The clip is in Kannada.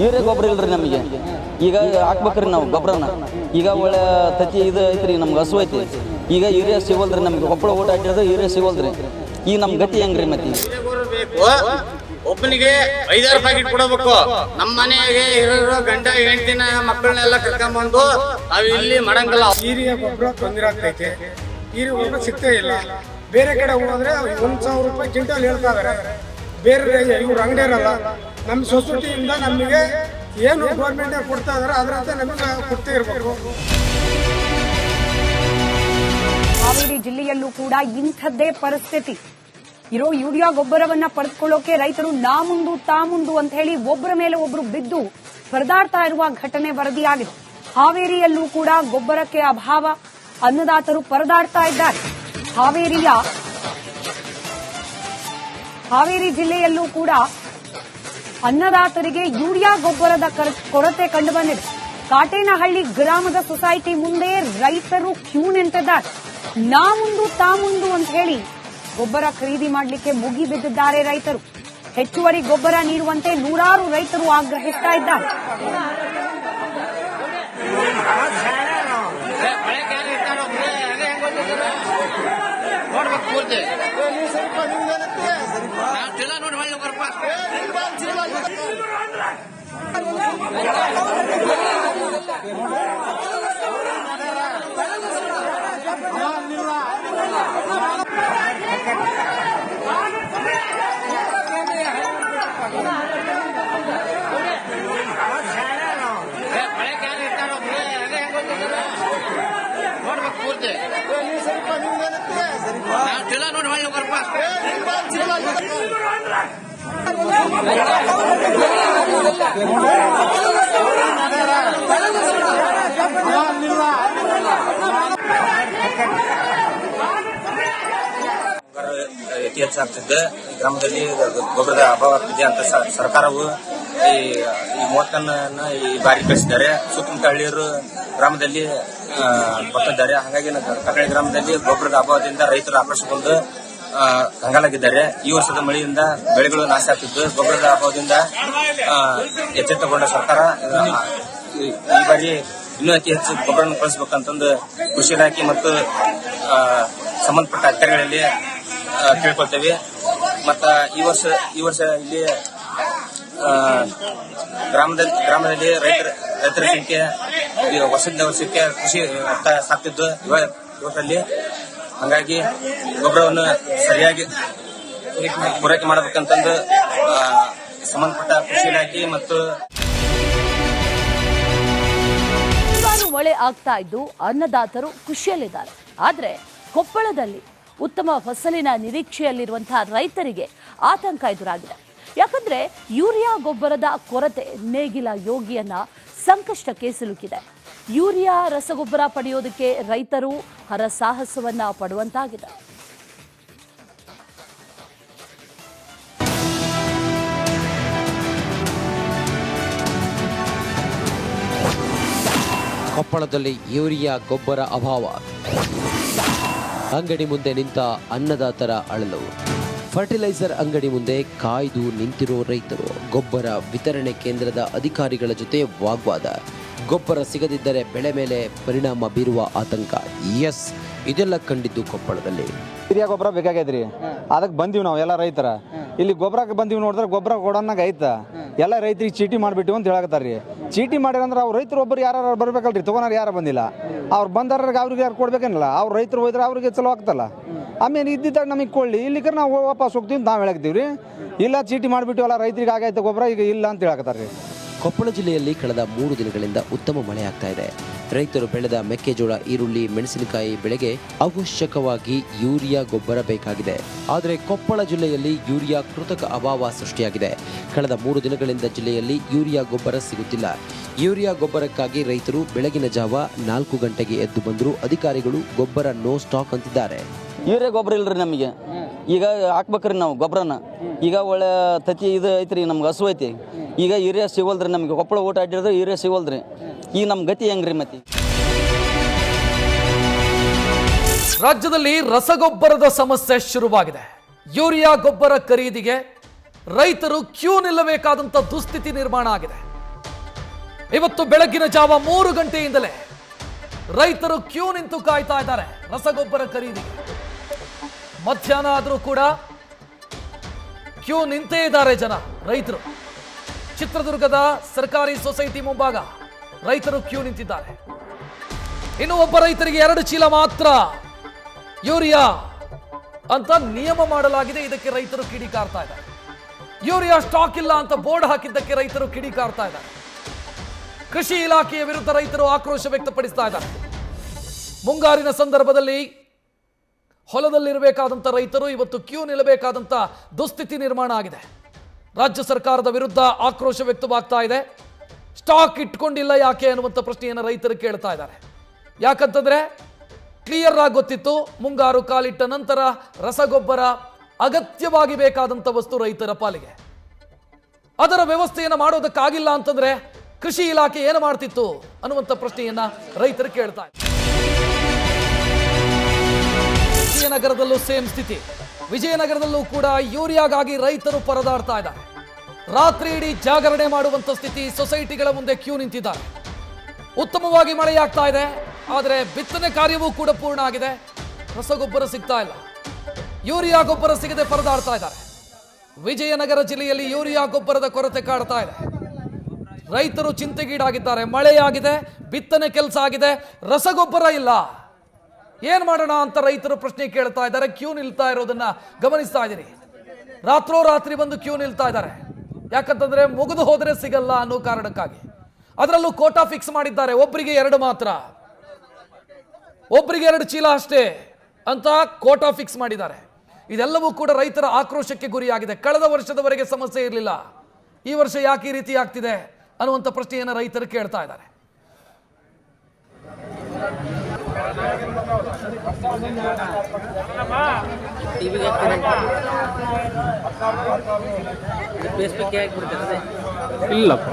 ಯೂರಿಯಾ ಗೊಬ್ಬರ ಇಲ್ರಿ ನಮಗೆ. ಈಗ ಹಾಕ್ಬೇಕ್ರಿ ನಾವು ಗೊಬ್ಬರನ ಈಗ ಒಳ್ಳೆ ತತಿ ಇದು ಐತ್ರಿ ನಮ್ಗೆ ಹಸು ಐತಿ. ಈಗ ಯೂರಿಯಾ ಸಿಗೋಲ್ರಿ ನಮ್ಗೆ. ಕೊಪ್ಪಳ ಊಟ ಹಾಕಿರೋದು ಯೂರಿಯಾ ಸಿಗೋಲ್ರಿ. ಈಗ ನಮ್ಮ ಗತಿ ಹೆಂಗ್ರಿ ಮತ್ತೆ? ಬೇಕು. ಒಬ್ಬನಿಗೆ ಐದಾರು ಪ್ಯಾಕೆಟ್ ಕೊಡಬೇಕು. ನಮ್ಮ ಮನೆಗೆ ಇರೋ ಗಂಡ ಹೆಂಡತಿನ ಮಕ್ಕಳನ್ನೆಲ್ಲ ಕರ್ಕೊಂಡ್ಬಂದು ನಾವ್ ಇಲ್ಲಿ ಮಾಡಂಗಿಲ್ಲ. ಯೂರಿಯಾ ಗೊಬ್ಬರ ತೊಂದರೆ ಆಗ್ತೈತೆ. ಯೂರಿಯಾ ಗೊಬ್ಬರ ಸಿಗ್ತಾ ಇಲ್ಲ. ಬೇರೆ ಕಡೆ ಹೋದ್ರೆ ಒಂದು ಸಾವಿರ ರೂಪಾಯಿ ಕ್ವಿಂಟಲ್ ಹೇಳ್ತಾ ಇದಾರೆ. ಬೇರೆ ಇವ್ರು ಅಂಗಡಿಯರಲ್ಲ ನಮ್ಮ ಸೊಸೈಟಿಯಿಂದ ನಮಗೆ ಏನು ಗೌರ್ಮೆಂಟ್ ಕೊಡ್ತಾ ಇದಾರೆ ಅದರಂತೆ ನಮಗೆ ಕೊಡ್ತಾ ಇರಬೇಕು. ಹಾವೇರಿ ಜಿಲ್ಲೆಯಲ್ಲೂ ಕೂಡ ಇಂಥದ್ದೇ ಪರಿಸ್ಥಿತಿ. ಇರೋ ಯೂರಿಯಾ ಗೊಬ್ಬರವನ್ನ ಪಡೆದುಕೊಳ್ಳೋಕೆ ರೈತರು ನಾ ಮುಂದು ತಾ ಮುಂದು ಅಂತ ಹೇಳಿ ಒಬ್ಬರ ಮೇಲೆ ಒಬ್ರು ಬಿದ್ದು ಪರದಾಡ್ತಾ ಇರುವ ಘಟನೆ ವರದಿಯಾಗಿದೆ. ಹಾವೇರಿಯಲ್ಲೂ ಕೂಡ ಗೊಬ್ಬರಕ್ಕೆ ಅಭಾವ, ಅನ್ನದಾತರು ಪರದಾಡ್ತಾ ಇದ್ದಾರೆ. ಹಾವೇರಿಯ, ಹಾವೇರಿ ಜಿಲ್ಲೆಯಲ್ಲೂ ಕೂಡ ಅನ್ನದಾತರಿಗೆ ಯೂರಿಯಾ ಗೊಬ್ಬರದ ಕೊರತೆ ಕೊರತೆ ಕಂಡುಬಂದಿದೆ. ಕಾಟೇನಹಳ್ಳಿ ಗ್ರಾಮದ ಸೊಸೈಟಿ ಮುಂದೆ ರೈತರು ಕ್ಯೂ ನಿಂತಿದ್ದಾರೆ. ನಾ ಮುಂದು ತಾ ಮುಂದು ಅಂತ ಹೇಳಿ ಗೊಬ್ಬರ ಖರೀದಿ ಮಾಡಲಿಕ್ಕೆ ಮುಗಿ ಬಿದ್ದಿದ್ದಾರೆ ರೈತರು. ಹೆಚ್ಚುವರಿ ಗೊಬ್ಬರ ನೀಡುವಂತೆ ನೂರಾರು ರೈತರು ಆಗ್ರಹಿಸ್ತಾ ಇದ್ದಾರೆ. ನೋಡ್ಬೇಕು ಪೂರ್ತಿ. ನಾವ್ ಚೀಲ ನೋಡಿ ಹೊಳ್ಳಿ ಬರ್ಪ. ಏ, ನೋಡ್ಬೇಕು ಪೂರ್ತಿ. ನಾವ್ ಚೀಲ ನೋಡಿ ಮಾಡಿ ಬರ್ಪ. ಅತಿ ಹೆಚ್ಚಾಗ್ತಿದ್ದೆ ಈ ಗ್ರಾಮದಲ್ಲಿ ಗೊಬ್ಬರದ ಅಭಾವ ಆಗ್ತಿದೆ ಅಂತ ಸ- ಸರ್ಕಾರವು ಈ ಈ ಮೂವತ್ತನ್ನ ಈ ಬಾರಿ ಕಳಿಸಿದ್ದಾರೆ. ಸುತ್ತಮುತ್ತ ಹಳ್ಳಿಯರು ಗ್ರಾಮದಲ್ಲಿ ಬರ್ತಿದ್ದಾರೆ ಹಾಗಾಗಿ ಕಕಳಿ ಗ್ರಾಮದಲ್ಲಿ ಗೊಬ್ಬರದ ಅಭಾವದಿಂದ ರೈತರು ಆಕ್ರೋಶಗೊಂಡು ಆ, ಕಂಗಾಲಾಗಿದ್ದಾರೆ. ಈ ವರ್ಷದ ಮಳೆಯಿಂದ ಬೆಳೆಗಳು ನಾಶ ಆಗ್ತಿದ್ದು ಗೊಬ್ಬರದ ಅಭಾವದಿಂದ ಎಚ್ಚೆತ್ತುಕೊಂಡ ಸರ್ಕಾರ ಈ ಬಾರಿ ಇನ್ನೂ ಅತಿ ಹೆಚ್ಚು ಗೊಬ್ಬರವನ್ನು ಕಳಿಸಬೇಕಂತಂದು ಕೃಷಿ ಇಲಾಖೆ ಮತ್ತು ಸಂಬಂಧಪಟ್ಟ ಅಧಿಕಾರಿಗಳಲ್ಲಿ ಕೇಳ್ಕೊಳ್ತೇವೆ. ಮತ್ತ ಈ ವರ್ಷ ಈ ವರ್ಷ ಇಲ್ಲಿ ಗ್ರಾಮದಲ್ಲಿ ಗ್ರಾಮದಲ್ಲಿ ರೈತರ ರೈತರ ಸಂಖ್ಯೆ, ಈ ವರ್ಷದಿಂದ ವರ್ಷಕ್ಕೆ ಕೃಷಿ ಸಾಕ್ತಿದ್ದು ಇವ ಇವತ್ತಲ್ಲಿ ಹಂಗಾಗಿ ಗೊಬ್ಬರವನ್ನು ಸರಿಯಾಗಿ ಪೂರೈಕೆ ಮಾಡಬೇಕಂತಂದು ಸಂಬಂಧಪಟ್ಟ ಕೃಷಿ ಇಲಾಖೆ ಮತ್ತು ಮಳೆ ಆಗ್ತಾ ಇದ್ದು ಅನ್ನದಾತರು ಖುಷಿಯಲ್ಲಿದ್ದಾರೆ. ಆದ್ರೆ ಕೊಪ್ಪಳದಲ್ಲಿ ಉತ್ತಮ ಫಸಲಿನ ನಿರೀಕ್ಷೆಯಲ್ಲಿರುವಂತಹ ರೈತರಿಗೆ ಆತಂಕ ಎದುರಾಗಿದೆ. ಯಾಕಂದ್ರೆ ಯೂರಿಯಾ ಗೊಬ್ಬರದ ಕೊರತೆ ನೇಗಿಲ ಯೋಗಿಯನ್ನ ಸಂಕಷ್ಟಕ್ಕೆ ಸಿಲುಕಿದೆ. ಯೂರಿಯಾ ರಸಗೊಬ್ಬರ ಪಡೆಯೋದಕ್ಕೆ ರೈತರು ಹರಸಾಹಸವನ್ನ ಪಡುವಂತಾಗಿದೆ. ಕೊಪ್ಪಳದಲ್ಲಿ ಯೂರಿಯಾ ಗೊಬ್ಬರ ಅಭಾವ. ಅಂಗಡಿ ಮುಂದೆ ನಿಂತ ಅನ್ನದಾತರ ಅಳಲು. ಫರ್ಟಿಲೈಸರ್ ಅಂಗಡಿ ಮುಂದೆ ಕಾಯ್ದು ನಿಂತಿರೋ ರೈತರು ಗೊಬ್ಬರ ವಿತರಣೆ ಕೇಂದ್ರದ ಅಧಿಕಾರಿಗಳ ಜೊತೆ ವಾಗ್ವಾದ. ಗೊಬ್ಬರ ಸಿಗದಿದ್ದರೆ ಬೆಳೆ ಮೇಲೆ ಪರಿಣಾಮ ಬೀರುವ ಆತಂಕ. ಎಸ್ ಇದೆಲ್ಲ ಕಂಡಿದ್ದು ಕೊಪ್ಪಳದಲ್ಲಿ. ಹಿರಿಯ ಗೊಬ್ಬರ ಬೇಕಾಗೈತ್ರಿ. ಅದಕ್ಕೆ ಬಂದೀವಿ ನಾವು ಎಲ್ಲ ರೈತರ. ಇಲ್ಲಿ ಗೊಬ್ಬರಕ್ಕೆ ಬಂದೀವಿ ನೋಡಿದ್ರೆ ಗೊಬ್ಬರ ಕೊಡೋನಾಗ ಐತ. ಎಲ್ಲ ರೈತರಿಗೆ ಚೀಟಿ ಮಾಡಿಬಿಟ್ಟು ಅಂತ ಹೇಳಕತ್ತಾರ್ರಿ. ಚೀಟಿ ಮಾಡಿರಂದ್ರೆ ಅವ್ರು ರೈತರು ಒಬ್ಬರು ಯಾರು ಬರ್ಬೇಕಲ್ರಿ? ತಗೋನಾರ ಯಾರು ಬಂದಿಲ್ಲ. ಅವ್ರು ಬಂದಾರ್ರಿಗೆ ಅವ್ರಿಗೆ ಯಾರು ಕೊಡ್ಬೇಕೇನಿಲ್ಲ. ಅವ್ರು ರೈತರು ಹೋದ್ರೆ ಅವ್ರಿಗೆ ಚಲೋ ಆಗ್ತಲ್ಲ. ಆಮೇಲೆ ಇದ್ದಿದ್ದಾಗ ನಮಗೆ ಕೊಳ್ಳಿ. ಇಲ್ಲಿಕ್ರೆ ನಾವು ವಾಪಸ್ ಹೋಗ್ತೀವಿ ನಾವು ಹೇಳಕ್ತೀವಿ ರೀ ಇಲ್ಲ, ಚೀಟಿ ಮಾಡಿಬಿಟ್ಟು ಎಲ್ಲ ರೈತರಿಗೆ ಆಗೈತೆ ಗೊಬ್ಬರ, ಈಗ ಇಲ್ಲ ಅಂತ ಹೇಳಕತ್ತಾರ ರೀ ಕೊಪ್ಪಳ ಜಿಲ್ಲೆಯಲ್ಲಿ ಕಳೆದ ಮೂರು ದಿನಗಳಿಂದ ಉತ್ತಮ ಮಳೆ ಆಗ್ತಾ ಇದೆ. ರೈತರು ಬೆಳೆದ ಮೆಕ್ಕೆಜೋಳ, ಈರುಳ್ಳಿ, ಮೆಣಸಿನಕಾಯಿ ಬೆಳೆಗೆ ಅವಶ್ಯಕವಾಗಿ ಯೂರಿಯಾ ಗೊಬ್ಬರ ಬೇಕಾಗಿದೆ. ಆದರೆ ಕೊಪ್ಪಳ ಜಿಲ್ಲೆಯಲ್ಲಿ ಯೂರಿಯಾ ಕೃತಕ ಅಭಾವ ಸೃಷ್ಟಿಯಾಗಿದೆ. ಕಳೆದ ಮೂರು ದಿನಗಳಿಂದ ಜಿಲ್ಲೆಯಲ್ಲಿ ಯೂರಿಯಾ ಗೊಬ್ಬರ ಸಿಗುತ್ತಿಲ್ಲ. ಯೂರಿಯಾ ಗೊಬ್ಬರಕ್ಕಾಗಿ ರೈತರು ಬೆಳಗಿನ ಜಾವ ನಾಲ್ಕು ಗಂಟೆಗೆ ಎದ್ದು ಬಂದರೂ ಅಧಿಕಾರಿಗಳು ಗೊಬ್ಬರ ನೋ ಸ್ಟಾಕ್ ಅಂತಿದ್ದಾರೆ. ಯೂರಿಯಾ ಗೊಬ್ಬರ ಇಲ್ರಿ ನಮಗೆ. ಈಗ ಹಾಕ್ಬೇಕ್ರಿ ನಾವು ಗೊಬ್ಬರನ. ಈಗ ಒಳ್ಳೆ ತತಿ ಇದು ಐತ್ರಿ, ನಮ್ಗೆ ಹಸು ಐತಿ. ಈಗ ಯೂರಿಯಾ ಸಿಗೋಲ್ರಿ ನಮಗೆ. ಕೊಪ್ಪಳ ಊಟ ಆಡಿದ್ರೆ ಯೂರಿಯಾ ಸಿಗೋಲ್ದ್ರಿ ಈಗ ನಮ್ಮ ಗತಿ ಹೆಂಗ್ರಿ ಮತ್ತೆ? ರಾಜ್ಯದಲ್ಲಿ ರಸಗೊಬ್ಬರದ ಸಮಸ್ಯೆ ಶುರುವಾಗಿದೆ. ಯೂರಿಯಾ ಗೊಬ್ಬರ ಖರೀದಿಗೆ ರೈತರು ಕ್ಯೂ ನಿಲ್ಲಬೇಕಾದಂಥ ದುಸ್ಥಿತಿ ನಿರ್ಮಾಣ ಆಗಿದೆ. ಇವತ್ತು ಬೆಳಗಿನ ಜಾವ ಮೂರು ಗಂಟೆಯಿಂದಲೇ ರೈತರು ಕ್ಯೂ ನಿಂತು ಕಾಯ್ತಾ ಇದ್ದಾರೆ ರಸಗೊಬ್ಬರ ಖರೀದಿಗೆ. ಮಧ್ಯಾಹ್ನ ಆದರೂ ಕೂಡ ಕ್ಯೂ ನಿಂತೇ ಇದ್ದಾರೆ ಜನ, ರೈತರು. ಚಿತ್ರದುರ್ಗದ ಸರ್ಕಾರಿ ಸೊಸೈಟಿ ಮುಂಭಾಗ ರೈತರು ಕ್ಯೂ ನಿಂತಿದ್ದಾರೆ. ಇನ್ನು ಒಬ್ಬ ರೈತರಿಗೆ ಎರಡು ಚೀಲ ಮಾತ್ರ ಯೂರಿಯಾ ಅಂತ ನಿಯಮ ಮಾಡಲಾಗಿದೆ. ಇದಕ್ಕೆ ರೈತರು ಕಿಡಿಕಾರ್ತಾ ಇದ್ದಾರೆ. ಯೂರಿಯಾ ಸ್ಟಾಕ್ ಇಲ್ಲ ಅಂತ ಬೋರ್ಡ್ ಹಾಕಿದ್ದಕ್ಕೆ ರೈತರು ಕಿಡಿಕಾರ್ತಾ ಇದ್ದಾರೆ. ಕೃಷಿ ಇಲಾಖೆಯ ವಿರುದ್ಧ ರೈತರು ಆಕ್ರೋಶ ವ್ಯಕ್ತಪಡಿಸ್ತಾ ಇದ್ದಾರೆ. ಮುಂಗಾರಿನ ಸಂದರ್ಭದಲ್ಲಿ ಹೊಲದಲ್ಲಿರಬೇಕಾದಂಥ ರೈತರು ಇವತ್ತು ಕ್ಯೂ ನಿಲ್ಲಬೇಕಾದಂಥ ದುಸ್ಥಿತಿ ನಿರ್ಮಾಣ ಆಗಿದೆ. ರಾಜ್ಯ ಸರ್ಕಾರದ ವಿರುದ್ಧ ಆಕ್ರೋಶ ವ್ಯಕ್ತವಾಗ್ತಾ ಇದೆ. ಸ್ಟಾಕ್ ಇಟ್ಕೊಂಡಿಲ್ಲ ಯಾಕೆ ಅನ್ನುವಂಥ ಪ್ರಶ್ನೆಯನ್ನು ರೈತರು ಕೇಳ್ತಾ ಇದ್ದಾರೆ. ಯಾಕಂತಂದರೆ ಕ್ಲಿಯರ್ ಆಗಿ ಗೊತ್ತಿತ್ತು, ಮುಂಗಾರು ಕಾಲಿಟ್ಟ ನಂತರ ರಸಗೊಬ್ಬರ ಅಗತ್ಯವಾಗಿ ಬೇಕಾದಂಥ ವಸ್ತು ರೈತರ ಪಾಲಿಗೆ. ಅದರ ವ್ಯವಸ್ಥೆಯನ್ನು ಮಾಡೋದಕ್ಕಾಗಿಲ್ಲ ಅಂತಂದರೆ ಕೃಷಿ ಇಲಾಖೆ ಏನು ಮಾಡ್ತಿತ್ತು ಅನ್ನುವಂಥ ಪ್ರಶ್ನೆಯನ್ನು ರೈತರು ಕೇಳ್ತಾ ಇದ್ದಾರೆ. ವಿಜಯನಗರದಲ್ಲೂ ಸೇಮ್ ಸ್ಥಿತಿ. ವಿಜಯನಗರದಲ್ಲೂ ಕೂಡ ಯೂರಿಯಾಗಾಗಿ ರೈತರು ಪರದಾಡ್ತಾ ಇದ್ದಾರೆ. ರಾತ್ರಿ ಇಡೀ ಜಾಗರಣೆ ಮಾಡುವಂತ ಸ್ಥಿತಿ ಸೊಸೈಟಿಗಳ ಮುಂದೆ ಕ್ಯೂ ನಿಂತಿದ್ದಾರೆ. ಉತ್ತಮವಾಗಿ ಮಳೆಯಾಗ್ತಾ ಇದೆ, ಆದರೆ ಬಿತ್ತನೆ ಕಾರ್ಯವೂ ಕೂಡ ಪೂರ್ಣ ಆಗಿದೆ. ರಸಗೊಬ್ಬರ ಸಿಗ್ತಾ ಇಲ್ಲ. ಯೂರಿಯಾ ಗೊಬ್ಬರ ಸಿಗದೆ ಪರದಾಡ್ತಾ ಇದ್ದಾರೆ. ವಿಜಯನಗರ ಜಿಲ್ಲೆಯಲ್ಲಿ ಯೂರಿಯಾ ಗೊಬ್ಬರದ ಕೊರತೆ ಕಾಡ್ತಾ ಇದೆ. ರೈತರು ಚಿಂತೆಗೀಡಾಗಿದ್ದಾರೆ. ಮಳೆಯಾಗಿದೆ, ಬಿತ್ತನೆ ಕೆಲಸ ಆಗಿದೆ, ರಸಗೊಬ್ಬರ ಇಲ್ಲ. ಏನ್ ಮಾಡೋಣ ಅಂತ ರೈತರು ಪ್ರಶ್ನೆ ಕೇಳ್ತಾ ಇದ್ದಾರೆ, ಕ್ಯೂ ನಿಲ್ತಾ ಇರೋದನ್ನ ಗಮನಿಸ್ತಾ ಇದ್ದೀರಿ. ರಾತ್ರೋ ರಾತ್ರಿ ಬಂದು ಕ್ಯೂ ನಿಲ್ತಾ ಇದ್ದಾರೆ. ಯಾಕಂತಂದ್ರೆ ಮುಗಿದು ಹೋದರೆ ಸಿಗಲ್ಲ ಅನ್ನೋ ಕಾರಣಕ್ಕಾಗಿ. ಅದರಲ್ಲೂ ಕೋಟಾ ಫಿಕ್ಸ್ ಮಾಡಿದ್ದಾರೆ ಒಬ್ಬರಿಗೆ ಎರಡು ಮಾತ್ರ. ಒಬ್ಬರಿಗೆ ಎರಡು ಚೀಲ ಅಷ್ಟೇ ಅಂತ ಕೋಟಾ ಫಿಕ್ಸ್ ಮಾಡಿದ್ದಾರೆ. ಇದೆಲ್ಲವೂ ಕೂಡ ರೈತರ ಆಕ್ರೋಶಕ್ಕೆ ಗುರಿಯಾಗಿದೆ. ಕಳೆದ ವರ್ಷದವರೆಗೆ ಸಮಸ್ಯೆ ಇರಲಿಲ್ಲ. ಈ ವರ್ಷ ಯಾಕೆ ಈ ರೀತಿ ಆಗ್ತಿದೆ ಅನ್ನುವಂಥ ಪ್ರಶ್ನೆಯನ್ನು ರೈತರು ಕೇಳ್ತಾ ಇದ್ದಾರೆ. ಇಲ್ಲಪ್ಪ.